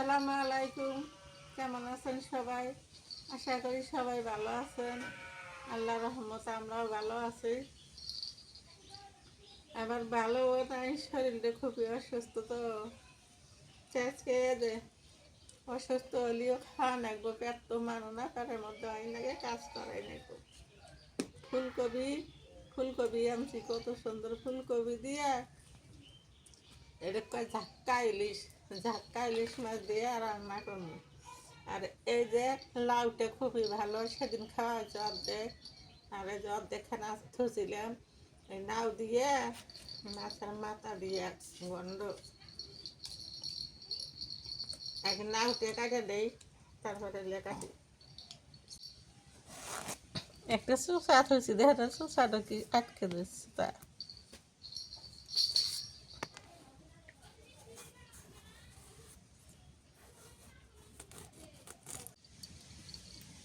আসসালামু আলাইকুম। কেমন আছেন সবাই? আশা করি সবাই ভালো আছেন। আল্লাহ রহমত আমরাও ভালো আছি। আবার ভালো তাই শরীরটা খুবই অসুস্থ তো। আজকে যে অসুস্থ হলেও খাওয়া নাকবো পেট তো মানো না, পেটের মধ্যে আই নাগে কাজ করাই নাকবো ফুলকপি ফুলকপি আনছি, কত সুন্দর ফুলকপি দিয়ে। এটা কয় ঝাক্কা ইলিশ। ঝাক্কা ইলিশ মাছ দিয়ে রান্না করব। আর এই যে লাউটা খুবই ভালো, সেদিন খাওয়া হয়েছে অর্ধেক, আর এই যে অর্ধেক খানা থুছিলাম এই নাও দিয়ে মাছের মাথা দিয়ে গন্ধ। এক নাউতে কাটে দেই? তারপরে লেখাটি একটা চুষা থুছি দেখা চুষাটা কি আটকে দিচ্ছে তা।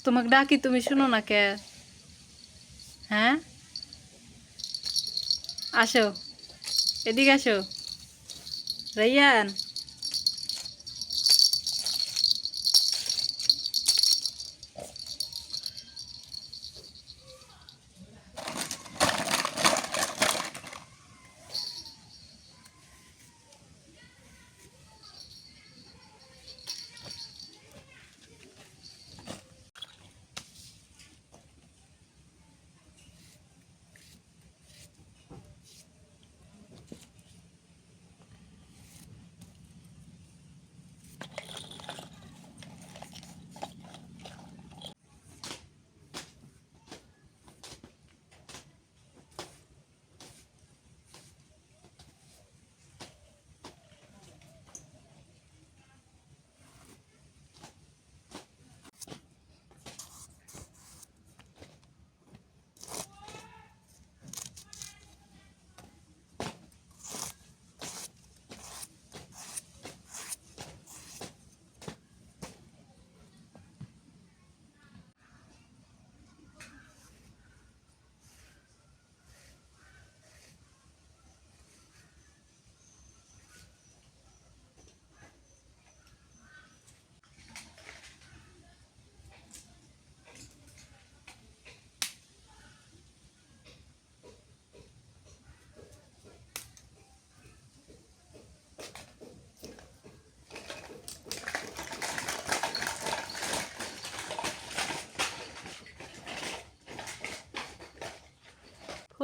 তোমাকে ডাকি তুমি শুনো না কে? হ্যাঁ? আসো। এদিকে আসো। রাইয়ান?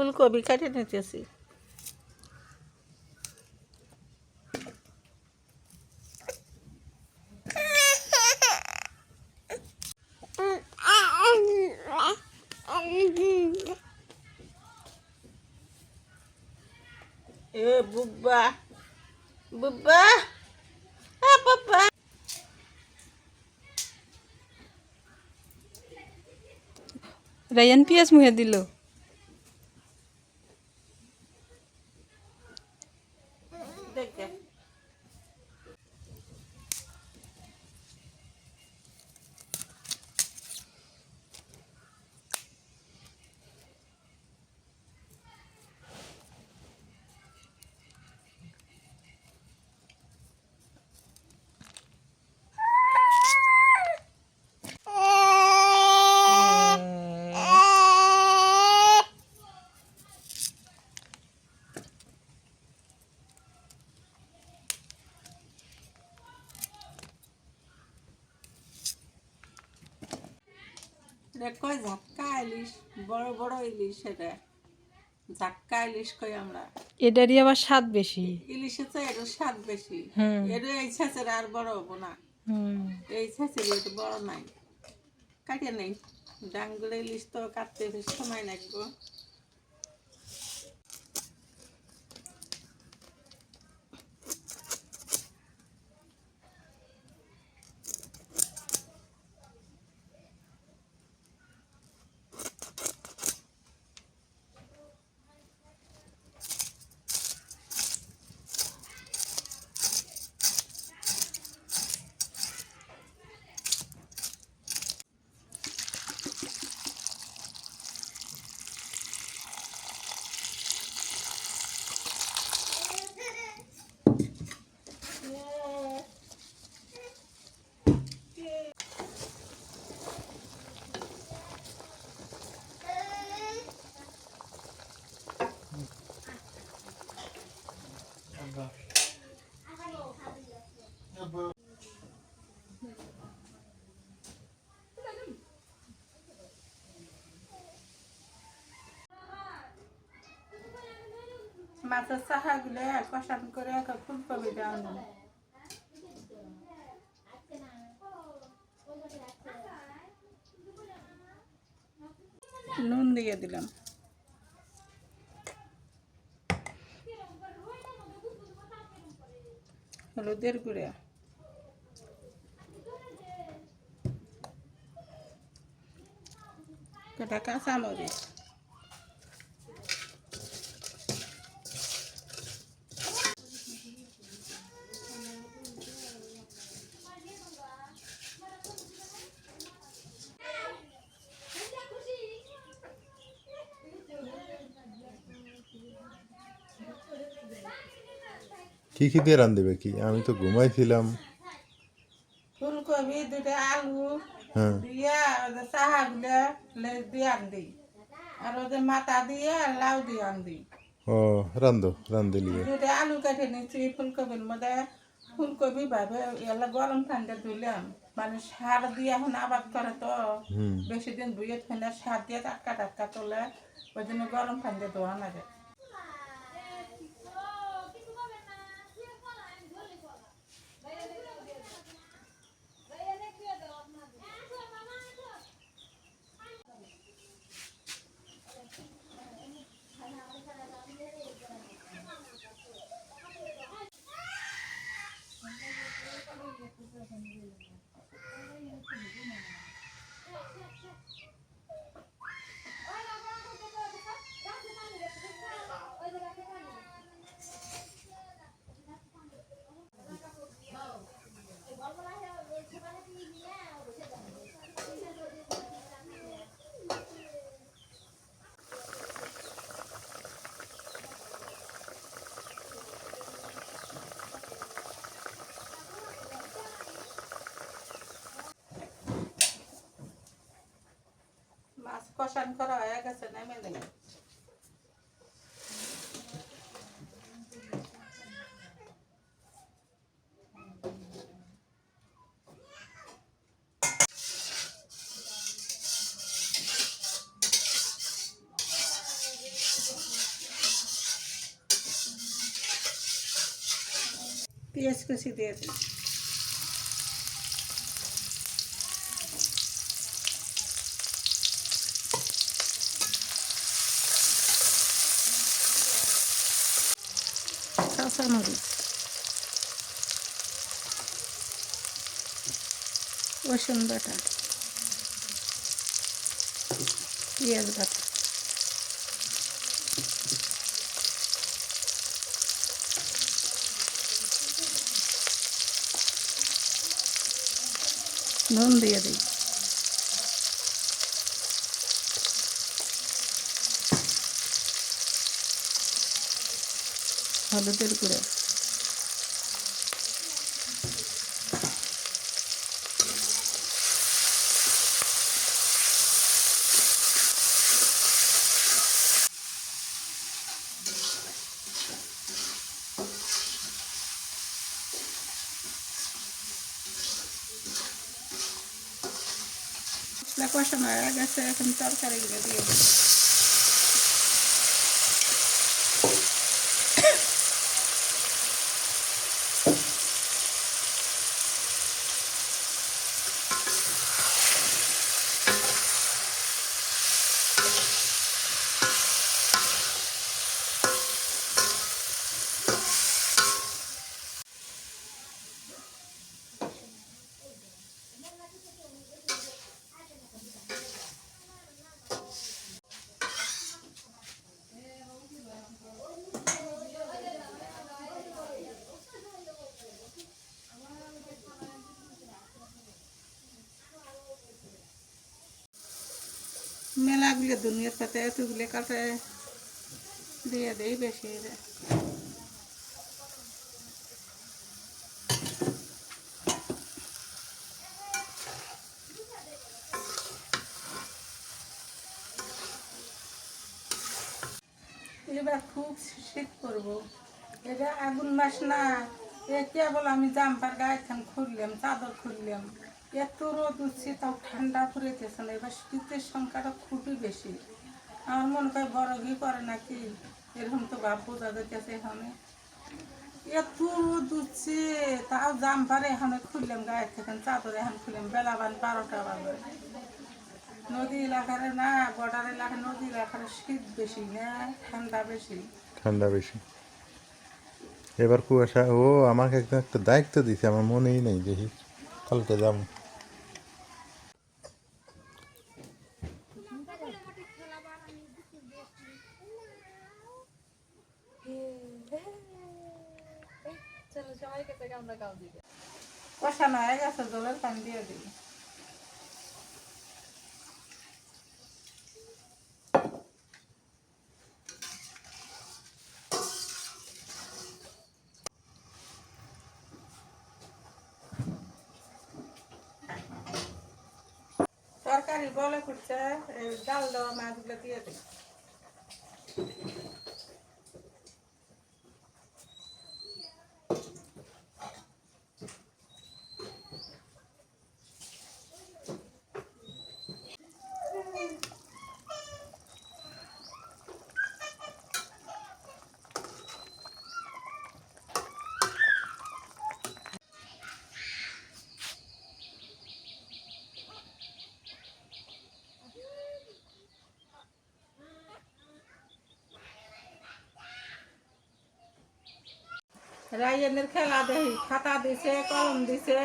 ফুলকপি কাটে নিতেছি। এ বুব্বা বুব্বা এ বাবা রাইয়ান পিয়াজ মুহে দিল দেখে এটা কয় ঝাক্কা ইলিশ বড় বড় ইলিশ এটা। ঝাক্কা ইলিশ কই আমরা? এটারই আবার স্বাদ বেশি। ইলিশে তো এটার স্বাদ বেশি। এর এই ছাঁচের আর বড় হব না। হুম। এই ছাঁচের এটা বড় নাই। কাটে নেই। ডাঙ্গুলো ইলিশ তো কাটতে সময় লাগবো। মাছের চাহাগুলো কষান করে ফুলকপি দেওয়া নুন দিয়ে দিলাম। হলুদের গুঁড়া। কটা কাঁচামরিচ? কি কি দিয়ে রান্ধবে কি? আমি তো ঘুমাইছিলাম। ফুলকপি দুটো আলু হ্যাঁ। দিয়া ওদের চাহাগুলো দিয়ে আন দিই আর ওদের মাথা দিয়ে লাউ দিয়ে আন দিই ও রান্ধো রান্ধে লিয়ে। দুটো আলু কেটে নিচ্ছি ফুলকপির মধ্যে। ফুলকপি ভাবে এলা গরম ঠান্ডা ধুলাম মানে সার দিয়ে এখন আবাদ করে তো। বেশি দিন ধুয়ে ফেলে সার দিয়ে টাটকা টাটকা তোলে। ওই জন্য গরম ঠান্ডা ধোয়া লাগে মাছ কষান করা হয়ে গেছে নেমে দিলাম পেঁয়াজ কুচি দিয়ে দিই কাঁচামরিচ রসুন বাটা পেঁয়াজ বাটা। নুন দিয়ে দিই। হলুদের গুঁড়ো। মশলা কষানো হয়ে গেছে এখন তরকারিগুলো দিয়ে দিই মেলাগুলো দুনিয়ার সাথে এতগুলো কাটে দিয়ে দেই বেশি। এবার খুব শীত করব। এটা আগুন মাস না। এ কেবল আমি জাম্পার গায়ে খুললাম, চাদর খুললাম। এত রোদ উঠছে, তাও ঠান্ডা পড়েতেছে না। এবার শীতের সংখ্যাটা খুবই বেশি। আমার মনে হয় ঘি করে নাকি এরকম তো বাপ বোঝা যাইতেছে এখানে। এত দুচ্ছে তাও জাম পারে এখানে খুললাম, গায়ের থেকে চাদর এখন খুললাম, বেলা বান বারোটা বাজে। নদী এলাকার না বর্ডার এলাকার নদী এলাকার শীত বেশি না, ঠান্ডা বেশি। ঠান্ডা বেশি। এবার কুয়াশা, ও আমাকে একটা দায়িত্ব দিছে, আমার মনেই নেই দেখি কালকে যাম কষানো হয়ে গেছে জলের পানি দিয়ে দিই তরকারি বলে এই ডাল দেওয়া মাছগুলো দিয়ে দিই রাইয়ের খেলা দেই খাতা দিছে কলম দিছে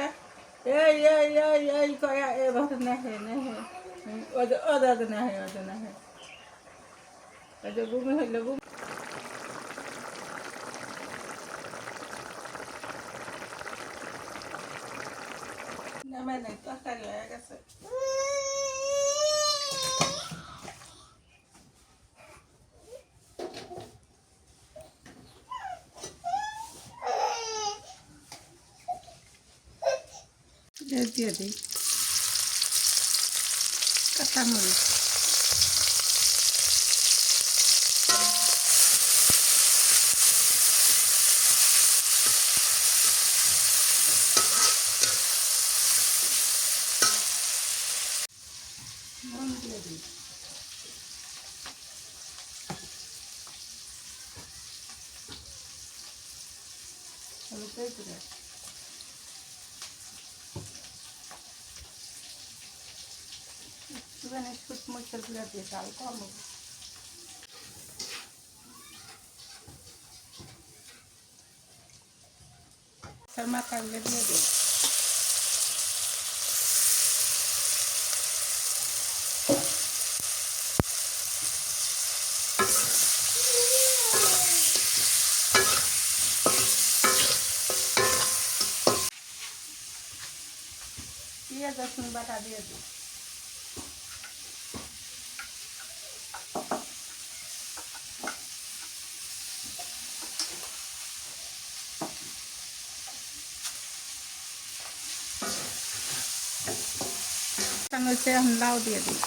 এই এই এই এই কয়া এবার নেহে নেহে ওদের ওদের নেহে ওদের নেহে ওদের ঘুমি হইলে ঘুম নামে নেই তরকারি হয়ে গেছে দিয়ে দিই। কাঁচামরিচ নুন দিয়ে দিই। হলুদ দিয়ে একটুখানি মরিচের গুঁড়া দিয়ে ডাল কম। তার মাথাগুলো দিয়ে দিই পেঁয়াজ রসুন বাটা দিয়ে দিই হচ্ছে এখন লাউ দিয়ে দিই।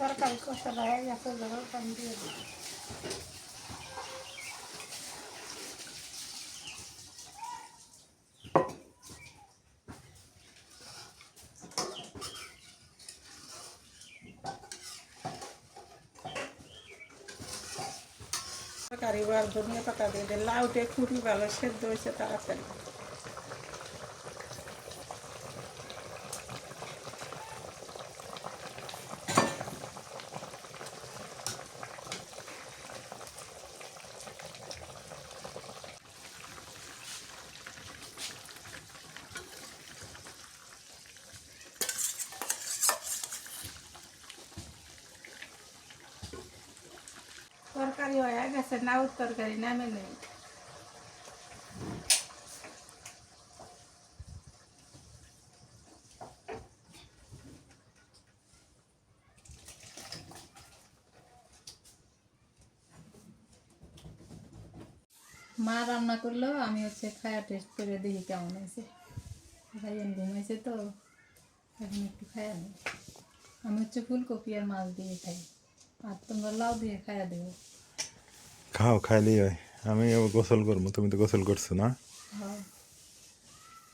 তরকারি কষানো হয়ে গেছে জল পানি দিয়ে দিই। তরকারি বার ধনিয়া পাতা দিয়ে দিই লাউটে খুবই ভালো সেদ্ধ হয়েছে তাড়াতাড়ি। তরকারি হয়ে গেছে নাউ তরকারি নামে নেই মা রান্না করল আমি হচ্ছে খায়া টেস্ট করে দেখি কেমন হয়েছে ভাইয়ান ঘুমাইছে তো এখন একটু খায়া নিই আমি হচ্ছে ফুলকপি আর মাছ দিয়ে খাই আর তোমরা লাউ দিয়ে দেবো খাও খাইলেই হয়। আমি গোসল করব তুমি তো গোসল করছ না? হ্যাঁ।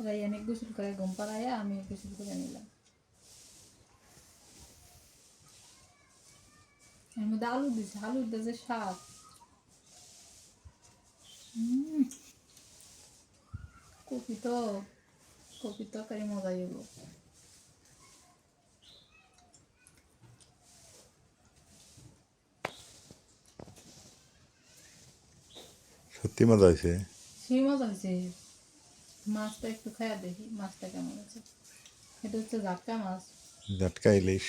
রাইয়ানে গোসল করে ঘুম পাড়াইয়া আমি গোসল করে নিলাম। এর মধ্যে আলু দিছে আলুর স্বাদ। উম। কপি তো কপি তরকারি মজা হইব। সত্যি মজা হয়েছে? সেই মজা হয়েছে। মাছটা একটু দেখি মাছটা কেমন আছে এটা হচ্ছে ঝাটকা মাছ। জাটকা ইলিশ।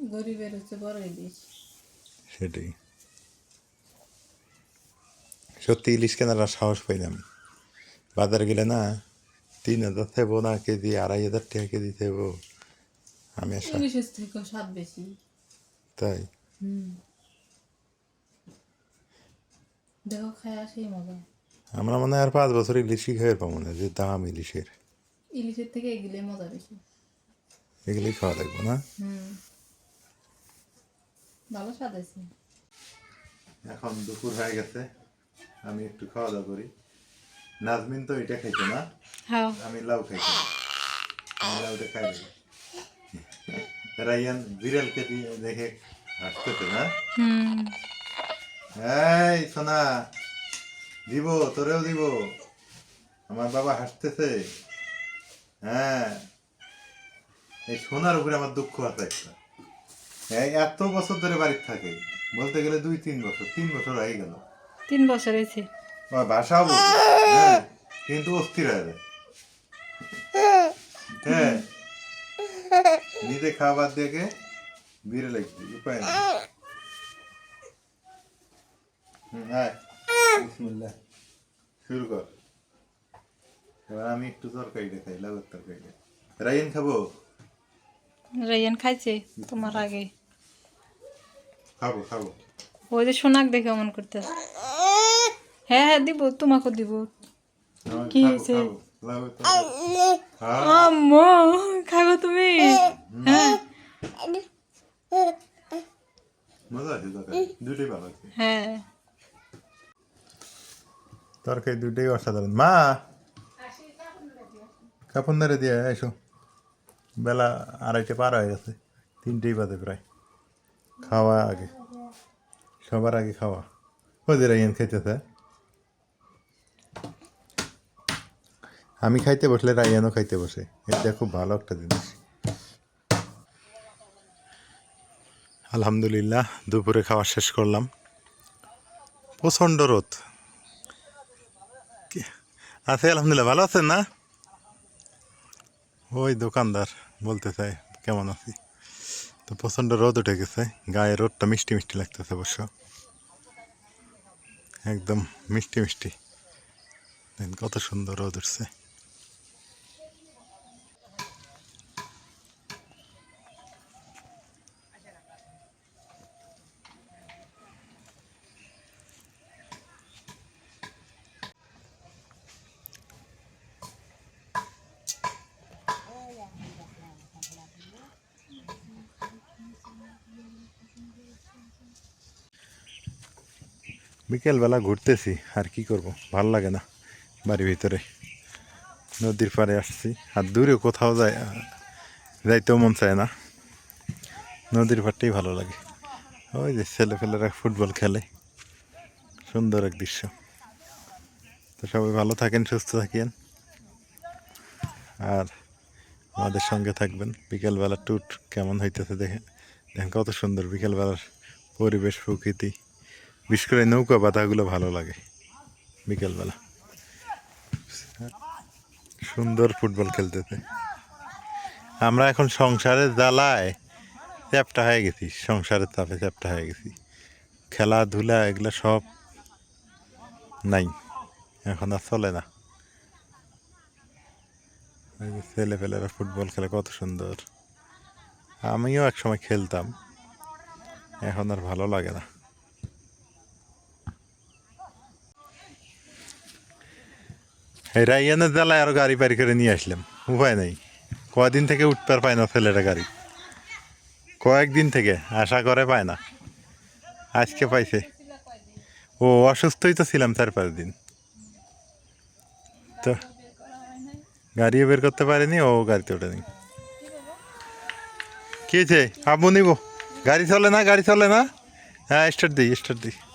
গরিবের হচ্ছে বড় ইলিশ। সেটাই। সত্যি ইলিশ কেনার সাহস পাই না আমি বাজারে গেলে না তিন হাজার থেবো না কেজি আড়াই হাজার টাকা কেজি থেবো। আমি স্বাদ বেশি। তাই? হুম। দেখো খায় সেই মজা। আমরা মনে হয় আর পাঁচ বছর ইলিশই খাইয়ে পাবো না যে দাম ইলিশের। ইলিশের থেকে এগুলো মজা বেশি। এগুলোই খাওয়া লাগবে না? হুম। ভালো স্বাদ আছে এখন দুপুর হয়ে গেছে আমি একটু খাওয়া দাওয়া করি। নাজমিন তো এটা খাইছে না হ্যাঁ। আমি লাউ খাইছি। আমি লাউটা খাই রাইয়ান বিড়ালকে দিয়ে দেখে হাসতেছে না? হুম। এই সোনা। দিব তোরেও দিব। আমার বাবা হাসতেছে। হ্যাঁ। এই সোনার উপরে আমার দুঃখ আছে একটা। এই এত বছর ধরে বাড়িতে থাকে। বলতে গেলে দুই তিন বছর। তিন বছর হয়ে গেল। তিন বছর হয়েছে। ভাষাও হ্যাঁ কিন্তু অস্থির হয়ে যায়। হ্যাঁ। নিজে খাবার দেখে বিড়ে লাগছে উপায় নেই। হুম, আয়। শুরু কর। এবার আমি একটু তরকারিটা খাই লাউয়ের তরকারিটা। রাইন খাব? খাইছে তোমার আগে। খাব খাব। ওই যে সোনাক দেখে অমন করতে। হ্যাঁ হ্যাঁ দিব তোমাকে দিব। কি হয়েছে? হ্যাঁ, আম্মু খাব তুমি। হ্যাঁ। মজা আছে। হ্যাঁ। তরকারি দুটোই অসাধারণ। মা! কাপন ধরে দিয়ে এসো। বেলা আড়াইটে পার হয়ে গেছে। তিনটেই বাজে প্রায়। খাওয়া আগে। সবার আগে খাওয়া। ওদের আইন খাইতেছে। আমি খাইতে বসলে রাইয়ানও খাইতে বসে। এটা খুব ভালো একটা জিনিস। আলহামদুলিল্লাহ, দুপুরে খাওয়া শেষ করলাম। প্রচণ্ড রোদ। আছে, আলহামদুলিল্লাহ, ভালো আছেন না? ওই দোকানদার বলতে চাই, কেমন আছি? তো প্রচণ্ড রোদ উঠে গেছে, গায়ে রোদটা মিষ্টি মিষ্টি লাগতেছে অবশ্য। একদম মিষ্টি মিষ্টি। কত সুন্দর রোদ উঠছে। বিকেলবেলা ঘুরতেছি, আর কি করব? ভালো লাগে না বাড়ির ভিতরে। নদীর পাড়ে আসছি, আর দূরে কোথাও যায়, যাইতেও মন চায় না। নদীর পাড়টাই ভালো লাগে। ওই যে ছেলেপেলেরা ফুটবল খেলে। সুন্দর এক দৃশ্য। তো সবাই ভালো থাকেন, সুস্থ থাকেন। আর আমাদের সঙ্গে থাকবেন। বিকেলবেলা টুট কেমন হইতেছে দেখে দেখেন কত সুন্দর বিকেলবেলার পরিবেশ, প্রকৃতি। বিশেষ করে নৌকা বাধাগুলো ভালো লাগে বিকেলবেলা। সুন্দর ফুটবল খেলতেছে। আমরা এখন সংসারের জ্বালায় চ্যাপটা হয়ে গেছি, সংসারের তাপে চ্যাপটা হয়ে গেছি। খেলাধুলা এগুলো সব নাই, এখন আর চলে না। ছেলেপেলেরা ফুটবল খেলে কত সুন্দর। আমিও এক সময় খেলতাম, এখন আর ভালো লাগে না। রাইয়ানের জ্বালায় আরও গাড়ি পারি করে নিয়ে আসলাম। উপায় নেই। কদিন থেকে উঠতে পায় না ছেলেটা গাড়ি। কয়েকদিন থেকে আশা করে পায় না। আজকে পাইছে। ও, অসুস্থই তো ছিলাম চার পাঁচ দিন। তো গাড়িও বের করতে পারেনি, ও গাড়িতে ওঠেনি। কি হয়েছে? আবু নিব। গাড়ি চলে না, গাড়ি চলে না? হ্যাঁ স্টার্ট দিই স্টার্ট দিই।